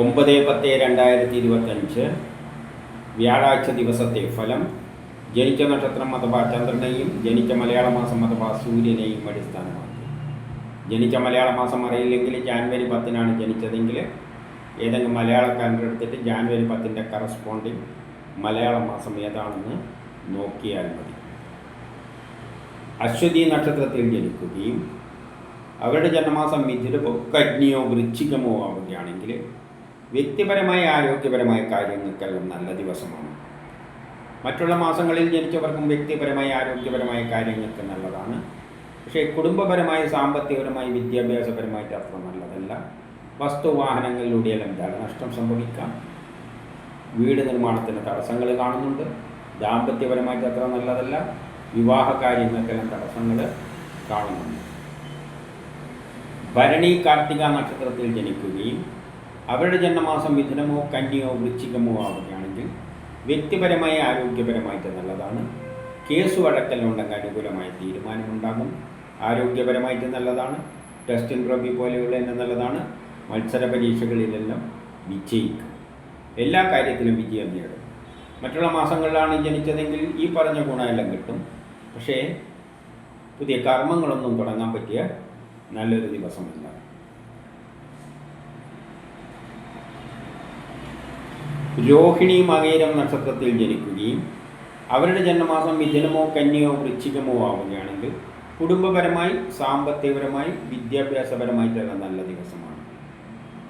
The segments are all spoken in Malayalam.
ഒമ്പത് പത്ത് രണ്ടായിരത്തി ഇരുപത്തഞ്ച്. വ്യാഴാഴ്ച ദിവസത്തെ ഫലം ജനിച്ച നക്ഷത്രം അഥവാ ചന്ദ്രനെയും ജനിച്ച മലയാള മാസം അഥവാ സൂര്യനെയും അടിസ്ഥാനമാക്കി. ജനിച്ച മലയാള മാസം അറിയില്ലെങ്കിൽ ജാനുവരി പത്തിനാണ് ജനിച്ചതെങ്കിൽ ഏതെങ്കിലും മലയാള കാലണ്ടർ എടുത്തിട്ട് ജാനുവരി പത്തിന്റെ കറസ്പോണ്ടിങ് മലയാള മാസം ഏതാണെന്ന് നോക്കിയാൽ മതി. അശ്വതി നക്ഷത്രത്തിൽ ജനിക്കുകയും അവരുടെ ജന്മമാസം മിഥുനമോ കജ്ഞിയോ വൃശ്ചികമോ ആവുകയാണെങ്കിൽ വ്യക്തിപരമായ ആരോഗ്യപരമായ കാര്യങ്ങൾക്കെല്ലാം നല്ല ദിവസമാണ്. മറ്റുള്ള മാസങ്ങളിൽ ജനിച്ചവർക്കും വ്യക്തിപരമായ ആരോഗ്യപരമായ കാര്യങ്ങൾക്ക് നല്ലതാണ്. പക്ഷേ കുടുംബപരമായി സാമ്പത്തികപരമായി വിദ്യാഭ്യാസപരമായിട്ട് അത്ര നല്ലതല്ല. വസ്തുവാഹനങ്ങളിലൂടെയെല്ലാം നഷ്ടം സംഭവിക്കാം. വീട് നിർമ്മാണത്തിന് തടസ്സങ്ങൾ കാണുന്നുണ്ട്. ദാമ്പത്യപരമായിട്ട് അത്ര നല്ലതല്ല. വിവാഹ കാര്യങ്ങൾക്കെല്ലാം തടസ്സങ്ങൾ കാണുന്നുണ്ട്. ഭരണി കാർത്തിക നക്ഷത്രത്തിൽ ജനിക്കുകയും അവരുടെ ജന്മമാസം മിഥുനമോ കന്യോ വൃശ്ചികമോ ആവുകയാണെങ്കിൽ വ്യക്തിപരമായി ആരോഗ്യപരമായിട്ട് നല്ലതാണ്. കേസ് വഴക്കലുണ്ടെങ്കിൽ അനുകൂലമായ തീരുമാനമുണ്ടാകും. ആരോഗ്യപരമായിട്ട് നല്ലതാണ്. ടെസ്റ്റിൻ റബി പോലെയുള്ള തന്നെ നല്ലതാണ്. മത്സര പരീക്ഷകളിലെല്ലാം വിജയിക്കും. എല്ലാ കാര്യത്തിലും വിജയം നേടും. മറ്റുള്ള മാസങ്ങളിലാണ് ജനിച്ചതെങ്കിൽ ഈ പറഞ്ഞ ഗുണമെല്ലാം കിട്ടും. പക്ഷേ പുതിയ കർമ്മങ്ങളൊന്നും തുടങ്ങാൻ പറ്റിയ നല്ലൊരു ദിവസമല്ല. രോഹിണി മകേരം നക്ഷത്രത്തിൽ ജനിക്കുകയും അവരുടെ ജന്മമാസം മിഥുനമോ കന്യയോ വൃശ്ചികമോ ആവുകയാണെങ്കിൽ കുടുംബപരമായി സാമ്പത്തികപരമായി വിദ്യാഭ്യാസപരമായി തന്നെ നല്ല ദിവസമാണ്.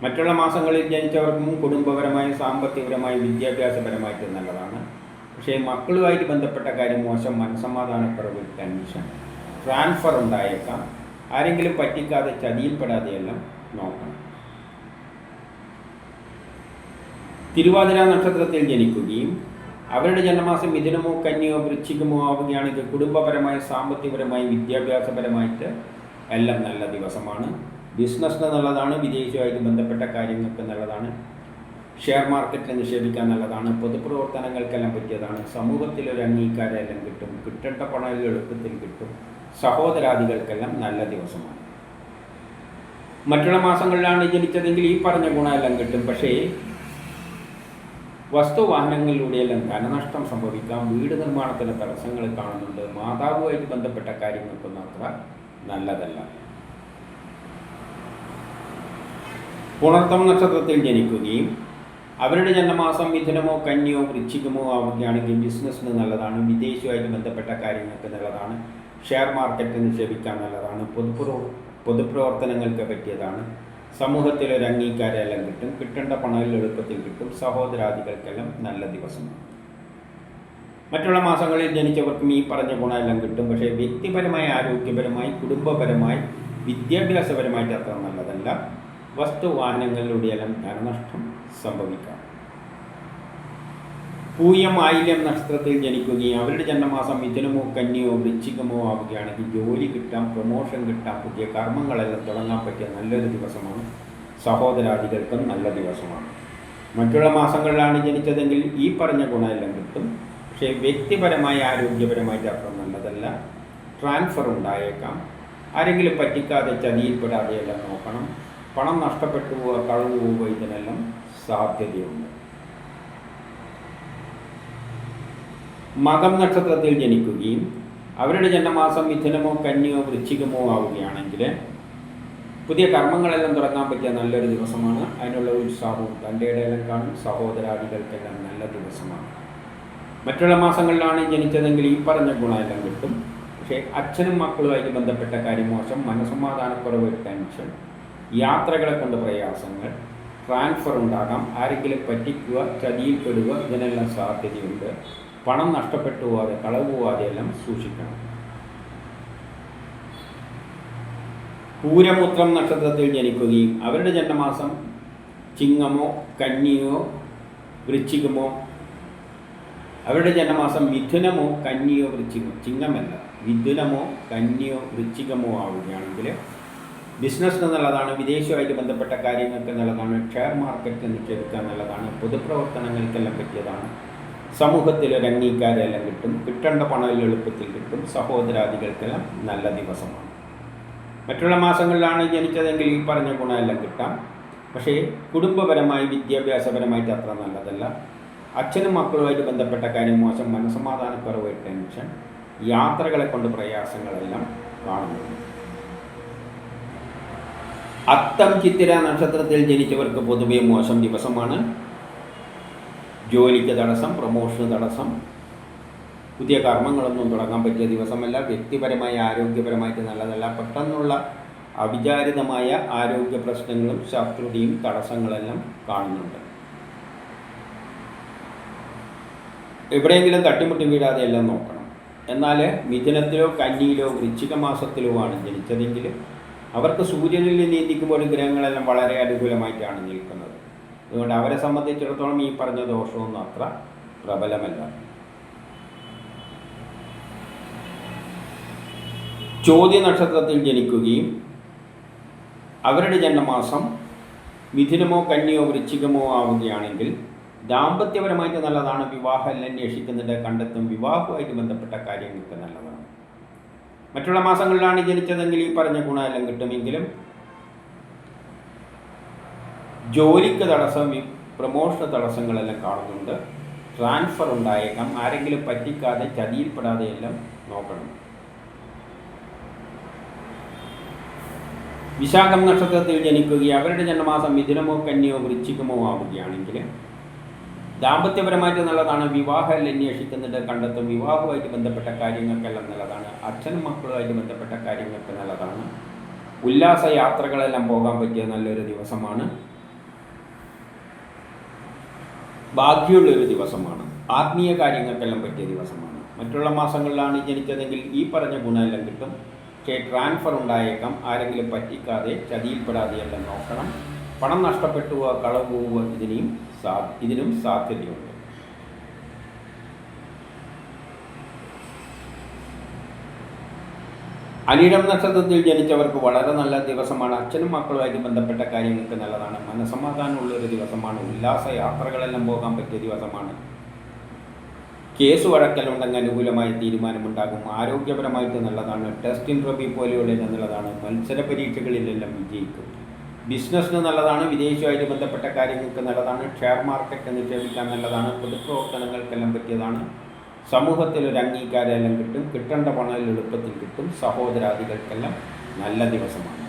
മറ്റുള്ള മാസങ്ങളിൽ ജനിച്ചവർക്കും കുടുംബപരമായി സാമ്പത്തികപരമായി വിദ്യാഭ്യാസപരമായിട്ട് നല്ലതാണ്. പക്ഷേ മക്കളുമായിട്ട് ബന്ധപ്പെട്ട കാര്യം മോശം മനസമാധാനക്കുറവ് ടെൻഷൻ ട്രാൻസ്ഫർ ഉണ്ടായേക്കാം. ആരെങ്കിലും പറ്റിക്കാതെ ചതിയിൽപ്പെടാതെയെല്ലാം നോക്കണം. തിരുവാതിര നക്ഷത്രത്തിൽ ജനിക്കുകയും അവരുടെ ജന്മമാസം മിഥുനമോ കന്യോ വൃശ്ചികമോ ആവുകയാണെങ്കിൽ കുടുംബപരമായി സാമ്പത്തികപരമായി വിദ്യാഭ്യാസപരമായിട്ട് എല്ലാം നല്ല ദിവസമാണ്. ബിസിനസ്സിന് നല്ലതാണ് വിദേശവുമായിട്ട് ബന്ധപ്പെട്ട കാര്യങ്ങൾക്ക് നല്ലതാണ്. ഷെയർ മാർക്കറ്റിൽ നിക്ഷേപിക്കാൻ നല്ലതാണ്. പൊതുപ്രവർത്തനങ്ങൾക്കെല്ലാം പറ്റിയതാണ്. സമൂഹത്തിൽ ഒരു അംഗീകാരമെല്ലാം കിട്ടും. കിട്ടേണ്ട പണം എളുപ്പത്തിൽ കിട്ടും. സഹോദരാദികൾക്കെല്ലാം നല്ല ദിവസമാണ്. മറ്റുള്ള മാസങ്ങളിലാണ് ജനിച്ചതെങ്കിൽ ഈ പറഞ്ഞ ഗുണമെല്ലാം കിട്ടും. പക്ഷേ വസ്തുവാഹനങ്ങളിലൂടെയെല്ലാം ധനനഷ്ടം സംഭവിക്കാം. വീട് നിർമ്മാണത്തിന് തടസ്സങ്ങൾ കാണുന്നുണ്ട്. മാതാവുമായിട്ട് ബന്ധപ്പെട്ട കാര്യങ്ങൾക്കൊന്നും അത്ര നല്ലതല്ല. പുണർത്തം നക്ഷത്രത്തിൽ ജനിക്കുകയും അവരുടെ ജന്മമാസം മിഥുനമോ കന്യോ വൃശ്ചികമോ ആവുകയാണെങ്കിൽ ബിസിനസ്സിന് നല്ലതാണ്. വിദേശവുമായിട്ട് ബന്ധപ്പെട്ട കാര്യങ്ങൾക്ക് നല്ലതാണ്. ഷെയർ മാർക്കറ്റിൽ നിക്ഷേപിക്കാൻ നല്ലതാണ്. പൊതുപ്രവ പൊതുപ്രവർത്തനങ്ങൾക്ക് പറ്റിയതാണ്. സമൂഹത്തിൽ ഒരു അംഗീകാരമെല്ലാം കിട്ടും കിട്ടേണ്ട പണം എളുപ്പത്തിൽ കിട്ടും സഹോദരാദികൾക്കെല്ലാം നല്ല ദിവസമാണ് മറ്റുള്ള മാസങ്ങളിൽ ജനിച്ചവർക്കും ഈ പറഞ്ഞ ഗുണമെല്ലാം കിട്ടും. പക്ഷേ വ്യക്തിപരമായി ആരോഗ്യപരമായി കുടുംബപരമായി വിദ്യാഭ്യാസപരമായിട്ട് അത്ര നല്ലതല്ല. വസ്തുവാഹനങ്ങളിലൂടെയെല്ലാം ധനനഷ്ടം സംഭവിക്കാം. പൂയം ആയില്യം നക്ഷത്രത്തിൽ ജനിക്കുകയും അവരുടെ ജന്മമാസം മിഥുനമോ കന്യയോ വൃശ്ചികമോ ആവുകയാണെങ്കിൽ ജോലി കിട്ടാം പ്രൊമോഷൻ കിട്ടാം പുതിയ കർമ്മങ്ങളെല്ലാം തുടങ്ങാൻ പറ്റിയ നല്ലൊരു ദിവസമാണ്. സഹോദരാദികൾക്കും നല്ല ദിവസമാണ്. മറ്റുള്ള മാസങ്ങളിലാണ് ജനിച്ചതെങ്കിൽ ഈ പറഞ്ഞ ഗുണമെല്ലാം കിട്ടും. പക്ഷേ വ്യക്തിപരമായ ആരോഗ്യപരമായിട്ട് അത്ര നല്ലതല്ല. ട്രാൻസ്ഫർ ഉണ്ടായേക്കാം. ആരെങ്കിലും പറ്റിക്കാതെ ചതിയിൽപ്പെടാതെയെല്ലാം നോക്കണം. പണം നഷ്ടപ്പെട്ടു പോവുക കളവ് പോവുക ഇതിനെല്ലാം സാധ്യതയുണ്ട്. മകം നക്ഷത്രത്തിൽ ജനിക്കുകയും അവരുടെ ജന്മമാസം മിഥുനമോ കന്യോ വൃശ്ചികമോ ആവുകയാണെങ്കിൽ പുതിയ കർമ്മങ്ങളെല്ലാം തുടങ്ങാൻ പറ്റിയ നല്ലൊരു ദിവസമാണ്. അതിനുള്ള ഉത്സാഹവും തന്റെ കാണും. സഹോദരാദികൾക്കെല്ലാം നല്ല ദിവസമാണ്. മറ്റുള്ള മാസങ്ങളിലാണ് ജനിച്ചതെങ്കിൽ ഈ പറഞ്ഞ ഗുണമെല്ലാം കിട്ടും. പക്ഷേ അച്ഛനും മക്കളുമായിട്ട് ബന്ധപ്പെട്ട കാര്യം മോശം. മനസമാധാനക്കുറവ് ടെൻഷൻ യാത്രകളെ കൊണ്ട് പ്രയാസങ്ങൾ ട്രാൻസ്ഫർ ഉണ്ടാകാം. ആരെങ്കിലും പറ്റിക്കുക ചതിയിൽപ്പെടുക ഇതിനെല്ലാം സാധ്യതയുണ്ട്. പണം നഷ്ടപ്പെട്ടു പോവാതെ കളവ് പോവാതെ എല്ലാം സൂക്ഷിക്കണം. പൂരമുത്രം നക്ഷത്രത്തിൽ ജനിക്കുകയും അവരുടെ ജന്മമാസം ചിങ്ങമോ കന്നിയോ വൃശ്ചികമോ അവരുടെ ജന്മമാസം മിഥുനമോ കന്നിയോ വൃശ്ചികമോ ചിങ്ങമല്ല മിഥുനമോ കന്നിയോ വൃശ്ചികമോ ആവുകയാണെങ്കിൽ ബിസിനസ് എന്നുള്ളതാണ് വിദേശവുമായിട്ട് ബന്ധപ്പെട്ട കാര്യങ്ങൾക്ക് നല്ലതാണ് ഷെയർ മാർക്കറ്റ് നിക്ഷേപിക്കാൻ നല്ലതാണ് പൊതുപ്രവർത്തനങ്ങൾക്കെല്ലാം പറ്റിയതാണ്. സമൂഹത്തിൽ ഒരു അംഗീകാരമെല്ലാം കിട്ടും കിട്ടേണ്ട പണം എളുപ്പത്തിൽ കിട്ടും സഹോദരാദികൾക്കെല്ലാം നല്ല ദിവസമാണ്. മറ്റുള്ള മാസങ്ങളിലാണ് ജനിച്ചതെങ്കിൽ ഈ പറഞ്ഞ ഗുണമെല്ലാം കിട്ടാം. പക്ഷേ കുടുംബപരമായി വിദ്യാഭ്യാസപരമായിട്ട് അത്ര നല്ലതല്ല. അച്ഛനും മക്കളുമായിട്ട് ബന്ധപ്പെട്ട കാര്യം മോശം മനസ്സമാധാനക്കുറവ് ടെൻഷൻ യാത്രകളെ കൊണ്ട് പ്രയാസങ്ങളെല്ലാം കാണുന്നു അത്തം ചിത്തിര നക്ഷത്രത്തിൽ ജനിച്ചവർക്ക് പൊതുവെ മോശം ദിവസമാണ്. ജോലിക്ക് തടസ്സം പ്രൊമോഷന് തടസ്സം പുതിയ കർമ്മങ്ങളൊന്നും തുടങ്ങാൻ പറ്റിയ ദിവസമല്ല വ്യക്തിപരമായി ആരോഗ്യപരമായിട്ട് നല്ലതല്ല. പെട്ടെന്നുള്ള അവിചാരിതമായ ആരോഗ്യ പ്രശ്നങ്ങളും ശത്രുതയും തടസ്സങ്ങളെല്ലാം കാണുന്നുണ്ട്. എവിടെയെങ്കിലും തട്ടിമുട്ടി വീഴാതെ എല്ലാം നോക്കണം. എന്നാൽ മിഥുനത്തിലോ കന്നിയിലോ വൃശ്ചിക മാസത്തിലോ ആണ് ജനിച്ചതെങ്കിൽ അവർക്ക് സൂര്യനിൽ നീന്തിക്കുമ്പോൾ ഗ്രഹങ്ങളെല്ലാം വളരെ അനുകൂലമായിട്ടാണ് നിൽക്കുന്നത്. അതുകൊണ്ട് അവരെ സംബന്ധിച്ചിടത്തോളം ഈ പറഞ്ഞ ദോഷമൊന്നും അത്ര പ്രബലമല്ല. ചോദ്യ നക്ഷത്രത്തിൽ ജനിക്കുകയും അവരുടെ ജന്മമാസം മിഥുനമോ കന്യോ വൃശ്ചികമോ ആവുകയാണെങ്കിൽ ദാമ്പത്യപരമായിട്ട് നല്ലതാണ് വിവാഹം അന്വേഷിക്കുന്നുണ്ട് കണ്ടെത്തും വിവാഹവുമായിട്ട് ബന്ധപ്പെട്ട കാര്യങ്ങൾക്ക് നല്ലതാണ്. മറ്റുള്ള മാസങ്ങളിലാണ് ജനിച്ചതെങ്കിൽ ഈ പറഞ്ഞ ഗുണമെല്ലാം കിട്ടുമെങ്കിലും ജോലിക്ക് തടസ്സം പ്രമോഷൻ തടസ്സങ്ങളെല്ലാം കാണുന്നുണ്ട്. ട്രാൻസ്ഫർ ഉണ്ടായേക്കാം. ആരെങ്കിലും പറ്റിക്കാതെ ചതിയിൽപ്പെടാതെ എല്ലാം നോക്കണം. വിശാഖം നക്ഷത്രത്തിൽ ജനിക്കുകയും അവരുടെ ജന്മമാസം മിഥുനമോ കന്യോ വൃശ്ചികമോ ആവുകയാണെങ്കിൽ ദാമ്പത്യപരമായിട്ട് നല്ലതാണ്. വിവാഹം അന്വേഷിക്കുന്നുണ്ട്. കണ്ടെത്തും. വിവാഹവുമായിട്ട് ബന്ധപ്പെട്ട കാര്യങ്ങൾക്കെല്ലാം നല്ലതാണ്. അച്ഛനും മക്കളുമായിട്ട് ബന്ധപ്പെട്ട കാര്യങ്ങൾക്ക് നല്ലതാണ്. ഉല്ലാസ യാത്രകളെല്ലാം പോകാൻ പറ്റിയ നല്ലൊരു ദിവസമാണ്. ഭാഗ്യമുള്ളൊരു ദിവസമാണ്. ആത്മീയ കാര്യങ്ങൾക്കെല്ലാം പറ്റിയ ദിവസമാണ്. മറ്റുള്ള മാസങ്ങളിലാണ് ജനിച്ചതെങ്കിൽ ഈ പറഞ്ഞ ഗുണമെല്ലാം കിട്ടും. പക്ഷേ ട്രാൻസ്ഫർ ഉണ്ടായേക്കാം. ആരെങ്കിലും പറ്റിക്കാതെ ചതിയിൽപ്പെടാതെ എല്ലാം നോക്കണം. പണം നഷ്ടപ്പെട്ടു കളവ് ഇതിനെയും സാ ഇതിനും സാധ്യതയുണ്ട്. അനിടം നക്ഷത്രത്തിൽ ജനിച്ചവർക്ക് വളരെ നല്ല ദിവസമാണ്. അച്ഛനും മക്കളുമായിട്ട് ബന്ധപ്പെട്ട കാര്യങ്ങൾക്ക് നല്ലതാണ്. മനസ്സമാധാനമുള്ള ഒരു ദിവസമാണ്. ഉല്ലാസ യാത്രകളെല്ലാം പോകാൻ പറ്റിയ ദിവസമാണ്. കേസ് വഴക്കലുണ്ടെങ്കിൽ അനുകൂലമായ തീരുമാനമുണ്ടാകും. ആരോഗ്യപരമായിട്ട് നല്ലതാണ്. ടെസ്റ്റ് ഇൻട്രവ്യൂ പോലെയുള്ള നല്ലതാണ്. മത്സര പരീക്ഷകളിലെല്ലാം വിജയിക്കും. ബിസിനസ്സിന് നല്ലതാണ്. വിദേശവുമായിട്ട് ബന്ധപ്പെട്ട കാര്യങ്ങൾക്ക് നല്ലതാണ്. ഷെയർ മാർക്കറ്റ് നിക്ഷേപിക്കാൻ നല്ലതാണ്. പൊതുപ്രവർത്തനങ്ങൾക്കെല്ലാം പറ്റിയതാണ്. സമൂഹത്തിൽ ഒരു അംഗീകാരമെല്ലാം കിട്ടും കിട്ടേണ്ട പണം എളുപ്പത്തിൽ കിട്ടും സഹോദരാദികൾക്കെല്ലാം നല്ല ദിവസമാണ്.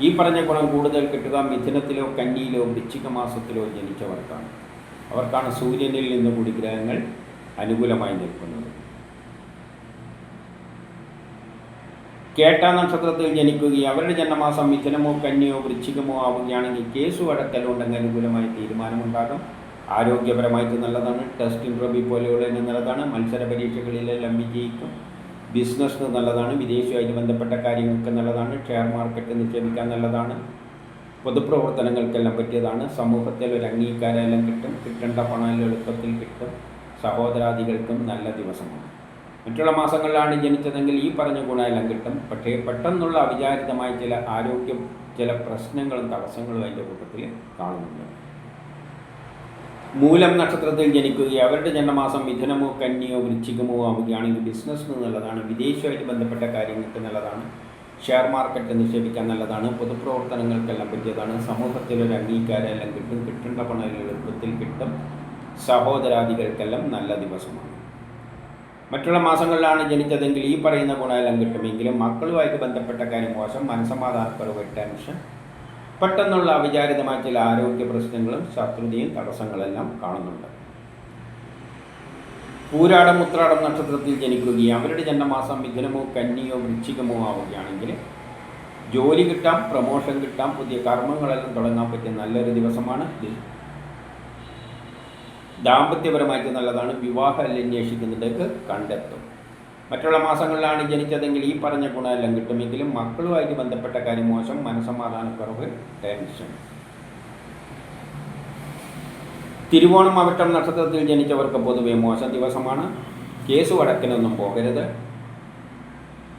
ഈ പറഞ്ഞ ഗുണം കൂടുതൽ കിട്ടുക മിഥുനത്തിലോ കന്നിയിലോ വൃശ്ചിക മാസത്തിലോ ജനിച്ചവർക്കാണ്. അവർക്കാണ് സൂര്യനിൽ നിന്ന് കൂടി ഗ്രഹങ്ങൾ അനുകൂലമായി നിൽക്കുന്നത്. കേട്ട നക്ഷത്രത്തിൽ ജനിക്കുകയും അവരുടെ ജന്മമാസം മിഥുനമോ കന്നിയോ വൃശ്ചികമോ ആവുകയാണെങ്കിൽ കേസ് വഴക്കലുണ്ടെങ്കിൽ അനുകൂലമായ തീരുമാനമുണ്ടാകും. ആരോഗ്യപരമായിട്ട് നല്ലതാണ്. ടെസ്റ്റിംഗ് റബി പോലെയുള്ള നല്ലതാണ്. മത്സര പരീക്ഷകളിലെല്ലാം വിജയിക്കും. ബിസിനസ്സിന് നല്ലതാണ്. വിദേശവുമായി ബന്ധപ്പെട്ട കാര്യങ്ങൾക്ക് നല്ലതാണ്. ഷെയർ മാർക്കറ്റ് നിക്ഷേപിക്കാൻ നല്ലതാണ്. പൊതുപ്രവർത്തനങ്ങൾക്കെല്ലാം പറ്റിയതാണ്. സമൂഹത്തിൽ ഒരു അംഗീകാരമെല്ലാം കിട്ടും. കിട്ടേണ്ട പണം എളുപ്പത്തിൽ കിട്ടും. സഹോദരാദികൾക്കും നല്ല ദിവസമാണ്. മറ്റുള്ള മാസങ്ങളിലാണ് ജനിച്ചതെങ്കിൽ ഈ പറഞ്ഞ ഗുണമെല്ലാം കിട്ടും. പക്ഷേ പെട്ടെന്നുള്ള അവിചാരിതമായ ചില ആരോഗ്യം ചില പ്രശ്നങ്ങളും തടസ്സങ്ങളും അതിന്റെ കൂട്ടത്തിൽ കാണുന്നുണ്ട്. മൂലം നക്ഷത്രത്തിൽ ജനിക്കുകയും അവരുടെ ജന്മമാസം മിഥുനമോ കന്യോ വൃശ്ചികമോ ആവുകയാണെങ്കിൽ ബിസിനസ്സിന് നല്ലതാണ്. വിദേശമായിട്ട് ബന്ധപ്പെട്ട കാര്യങ്ങൾക്ക് നല്ലതാണ്. ഷെയർ മാർക്കറ്റ് നിക്ഷേപിക്കാൻ നല്ലതാണ്. പൊതുപ്രവർത്തനങ്ങൾക്കെല്ലാം പറ്റിയതാണ്. സമൂഹത്തിലൊരു അംഗീകാരം അംഗീകാരമെല്ലാം കിട്ടും. കിട്ടേണ്ട പണം എളുപ്പത്തിൽ കിട്ടും. സഹോദരാദികൾക്കെല്ലാം നല്ല ദിവസമാണ്. മറ്റുള്ള മാസങ്ങളിലാണ് ജനിച്ചതെങ്കിൽ ഈ പറയുന്ന ഗുണമെല്ലാം കിട്ടുമെങ്കിലും മക്കളുമായിട്ട് ബന്ധപ്പെട്ട കാര്യം മോശം. മനസ്സമാധാനക്കുറവ് ടെൻഷൻ പെട്ടെന്നുള്ള അവിചാരിതമായ ചില ആരോഗ്യ പ്രശ്നങ്ങളും ശത്രുതയും തടസ്സങ്ങളെല്ലാം കാണുന്നുണ്ട്. പൂരാടം ഉത്രാടം നക്ഷത്രത്തിൽ ജനിക്കുകയും അവരുടെ ജന്മമാസം മിഥുനമോ കന്നിയോ വൃശ്ചികമോ ആവുകയാണെങ്കിൽ ജോലി കിട്ടാം പ്രമോഷൻ കിട്ടാം പുതിയ കർമ്മങ്ങളെല്ലാം തുടങ്ങാൻ പറ്റിയ നല്ലൊരു ദിവസമാണ് ഇത്. ദാമ്പത്യപരമായിട്ട് നല്ലതാണ്. വിവാഹം അന്വേഷിക്കുന്നിടേക്ക് കണ്ടെത്തും. മറ്റുള്ള മാസങ്ങളിലാണ് ജനിച്ചതെങ്കിൽ ഈ പറഞ്ഞ ഗുണമെല്ലാം കിട്ടുമെങ്കിലും മക്കളുമായിട്ട് ബന്ധപ്പെട്ട കാര്യം മോശം മനസമാധാനക്കുറവ് ടെൻഷൻ തിരുവോണം അവിട്ടം നക്ഷത്രത്തിൽ ജനിച്ചവർക്ക് പൊതുവെ മോശം ദിവസമാണ്. കേസ് വടക്കിനൊന്നും പോകരുത്.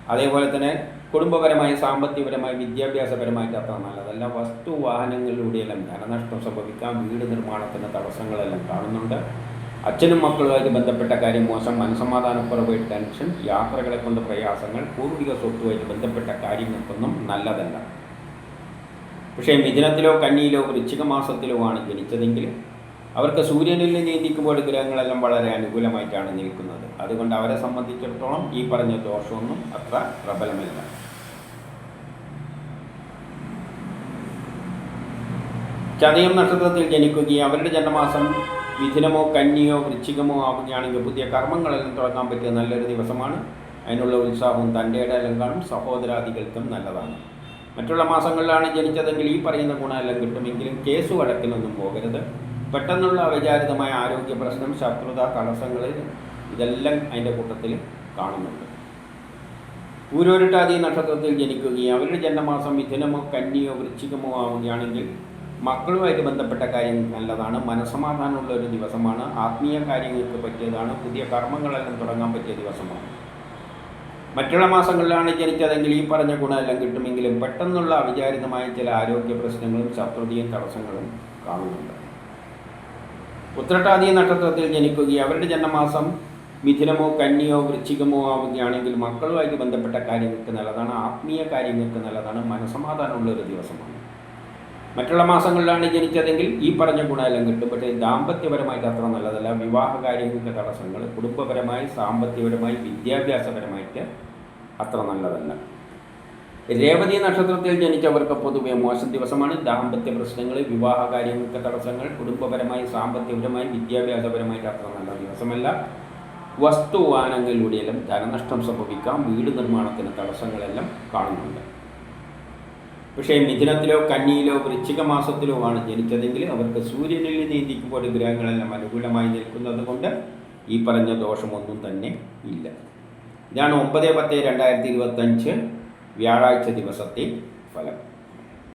അതേപോലെ തന്നെ കുടുംബപരമായി സാമ്പത്തികപരമായി വിദ്യാഭ്യാസപരമായിട്ട് അത്ര നല്ലതല്ല. വസ്തു വാഹനങ്ങളിലൂടെയെല്ലാം ധനനഷ്ടം സംഭവിക്കാം. വീട് നിർമ്മാണത്തിന് തടസ്സങ്ങളെല്ലാം കാണുന്നുണ്ട്. അച്ഛനും മക്കളുമായിട്ട് ബന്ധപ്പെട്ട കാര്യം മോശം മനസമാധാനക്കുറവ് ടെൻഷൻ യാത്രകളെ കൊണ്ട് പ്രയാസങ്ങൾ പൂർവിക സ്വത്തുമായിട്ട് ബന്ധപ്പെട്ട കാര്യങ്ങൾക്കൊന്നും നല്ലതല്ല. പക്ഷേ മിഥുനത്തിലോ കന്നിയിലോ വൃശ്ചിക മാസത്തിലോ ആണ് ജനിച്ചതെങ്കിൽ അവർക്ക് സൂര്യനിൽ നീന്തിക്കുമ്പോൾ ഗ്രഹങ്ങളെല്ലാം വളരെ അനുകൂലമായിട്ടാണ് നിൽക്കുന്നത്. അതുകൊണ്ട് അവരെ സംബന്ധിച്ചിടത്തോളം ഈ പറഞ്ഞ ദോഷമൊന്നും അത്ര പ്രബലമല്ല. ചതയം നക്ഷത്രത്തിൽ ജനിക്കുകയും അവരുടെ ജന്മമാസം മിഥുനമോ കന്നിയോ വൃശ്ചികമോ ആവുകയാണെങ്കിൽ പുതിയ കർമ്മങ്ങളെല്ലാം തുടങ്ങാൻ പറ്റിയ നല്ലൊരു ദിവസമാണ്. അതിനുള്ള ഉത്സാഹവും തന്റെ ഇടയിലും കാണും. സഹോദരാദികൾക്കും നല്ലതാണ്. മറ്റുള്ള മാസങ്ങളിലാണ് ജനിച്ചതെങ്കിൽ ഈ പറയുന്ന ഗുണമെല്ലാം കിട്ടുമെങ്കിലും കേസ് വഴക്കിനൊന്നും പോകരുത്. പെട്ടെന്നുള്ള അവിചാരിതമായ ആരോഗ്യ പ്രശ്നം ശത്രുത തടസ്സങ്ങൾ ഇതെല്ലാം അതിന്റെ കൂട്ടത്തിൽ കാണുന്നുണ്ട്. ഊരോരുട്ടാതി നക്ഷത്രത്തിൽ ജനിക്കുകയും അവരുടെ ജന്മമാസം മിഥുനമോ കന്നിയോ വൃശ്ചികമോ ആവുകയാണെങ്കിൽ മക്കളുമായിട്ട് ബന്ധപ്പെട്ട കാര്യങ്ങൾ നല്ലതാണ്. മനസ്സമാധാനമുള്ള ഒരു ദിവസമാണ്. ആത്മീയ കാര്യങ്ങൾക്ക് പറ്റിയതാണ്. പുതിയ കർമ്മങ്ങളെല്ലാം തുടങ്ങാൻ പറ്റിയ ദിവസമാണ്. മറ്റുള്ള മാസങ്ങളിലാണ് ജനിച്ചതെങ്കിൽ ഈ പറഞ്ഞ ഗുണമെല്ലാം കിട്ടുമെങ്കിലും പെട്ടെന്നുള്ള അവിചാരിതമായ ചില ആരോഗ്യ പ്രശ്നങ്ങളും ശത്രുതയും തടസ്സങ്ങളും കാണുന്നുണ്ട്. ഉത്രട്ടാതി നക്ഷത്രത്തിൽ ജനിക്കുകയും അവരുടെ ജന്മമാസം മിഥുനമോ കന്നിയോ വൃശ്ചികമോ ആവുകയാണെങ്കിൽ മക്കളുമായിട്ട് ബന്ധപ്പെട്ട കാര്യങ്ങൾക്ക് നല്ലതാണ്. ആത്മീയ കാര്യങ്ങൾക്ക് നല്ലതാണ്. മനസമാധാനമുള്ള ഒരു ദിവസമാണ്. മറ്റുള്ള മാസങ്ങളിലാണ് ജനിച്ചതെങ്കിൽ ഈ പറഞ്ഞ ഗുണമെല്ലാം കിട്ടും. പക്ഷേ ദാമ്പത്യപരമായിട്ട് അത്ര നല്ലതല്ല. വിവാഹ കാര്യങ്ങൾക്ക് തടസ്സങ്ങൾ കുടുംബപരമായി സാമ്പത്തികപരമായി വിദ്യാഭ്യാസപരമായിട്ട് അത്ര നല്ലതല്ല. രേവതി നക്ഷത്രത്തിൽ ജനിച്ചവർക്ക് പൊതുവെ മോശം ദിവസമാണ്. ദാമ്പത്യ പ്രശ്നങ്ങൾ വിവാഹ കാര്യങ്ങൾക്ക് തടസ്സങ്ങൾ കുടുംബപരമായി സാമ്പത്തികപരമായി വിദ്യാഭ്യാസപരമായിട്ട് അത്ര നല്ല ദിവസമല്ല. വസ്തുവാനങ്ങളിലൂടെയെല്ലാം ധനനഷ്ടം സംഭവിക്കാം. വീട് നിർമ്മാണത്തിന് തടസ്സങ്ങളെല്ലാം കാണുന്നുണ്ട്. പക്ഷേ മിഥുനത്തിലോ കന്നിയിലോ വൃശ്ചിക മാസത്തിലോ ആണ് ജനിച്ചതെങ്കിൽ അവർക്ക് സൂര്യനിൽ നീന്തിക്കുമ്പോൾ ഗ്രഹങ്ങളെല്ലാം അനുകൂലമായി നിൽക്കുന്നത് കൊണ്ട് ഈ പറഞ്ഞ ദോഷമൊന്നും തന്നെ ഇല്ല. ഇതാണ് ഒമ്പത് പത്ത് രണ്ടായിരത്തി ഇരുപത്തഞ്ച് വ്യാഴാഴ്ച ദിവസത്തെ ഫലം.